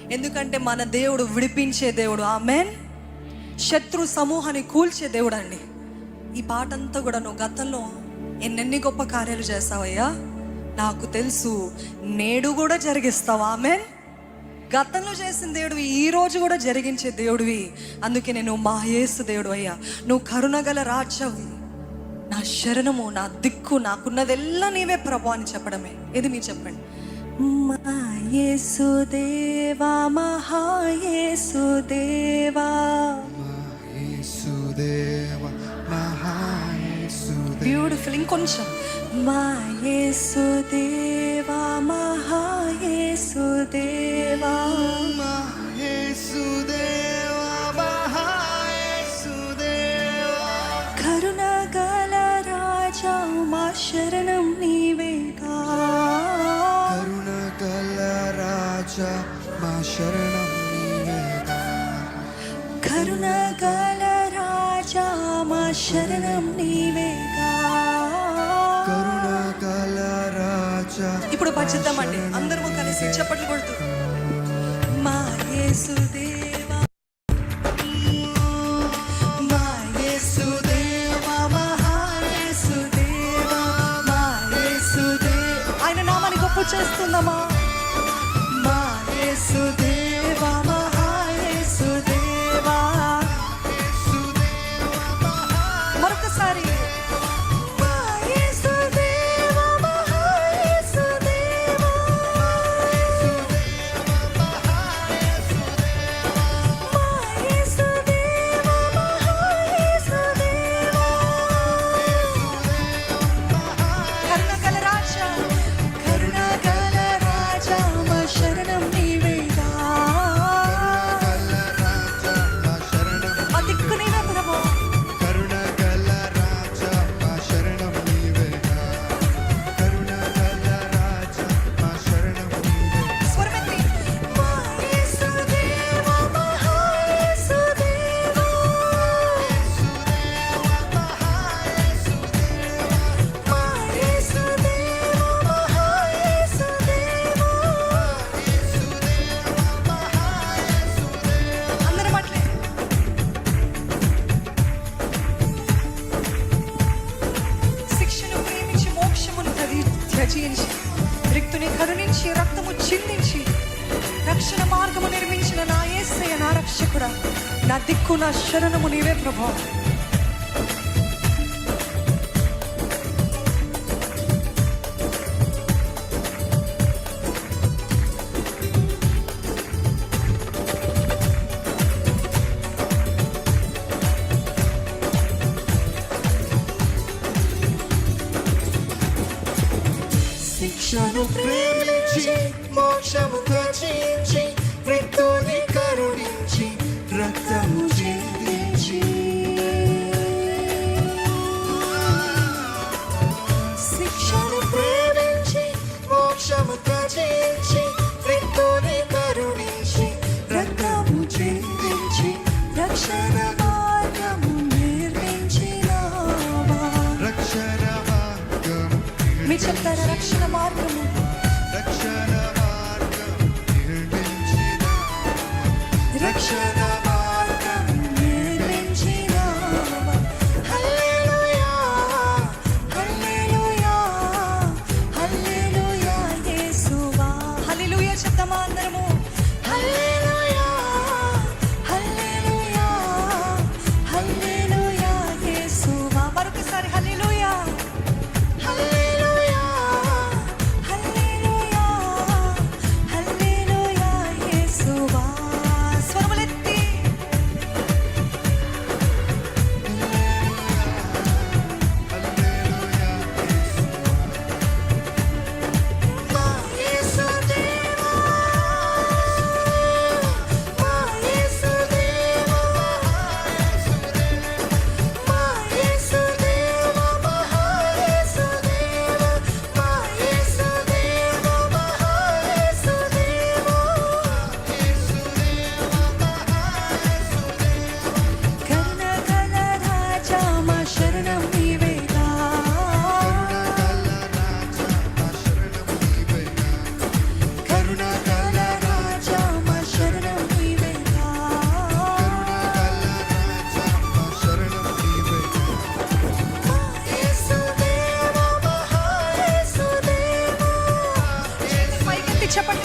ఎందుకంటే మన దేవుడు విడిపించే దేవుడు. ఆమె శత్రు సమూహాన్ని కూల్చే దేవుడు అండి ఈ పాట అంతా కూడా నువ్వు గతంలో ఎన్నెన్ని గొప్ప కార్యాలు చేస్తావయ్యా? నాకు తెలుసు. నేడు కూడా జరిగిస్తావు. ఆమె గతంలో చేసిన దేవుడివి ఈ రోజు కూడా జరిగించే దేవుడివి. అందుకే నేను మా యేసు దేవుడు అయ్యా నువ్వు కరుణగల రాజవి నా శరణము నా దిక్కు నాకున్నదెల్లా నీవే ప్రభు అని చెప్పడమే. ఇది మీరు చెప్పండి? మా యేసు దేవా మహా యేసు దేవా యేసుదేవ మహాయేసుదేవ బ్యూటిఫుల్ ఇంకొంచెం మా యేసు దేవా మహా శరణం నీవేగా కరుణ గల రాజా మా శరణం నీవేగా కరుణ గల రాజా ఇప్పుడు పచ్చిద్దామండి అందరము కలిసి చప్పట్లు కొడుతూ. మా యేసుదేవా మా Jesus. తది- రిక్తుని కరుణించి రక్తము చిందించి రక్షణ మార్గము నిర్మించిన నా యేసయ్య నా రక్షకుడా నా దిక్కు నా శరణము నీవే ప్రభావం Şimdi markamı Richard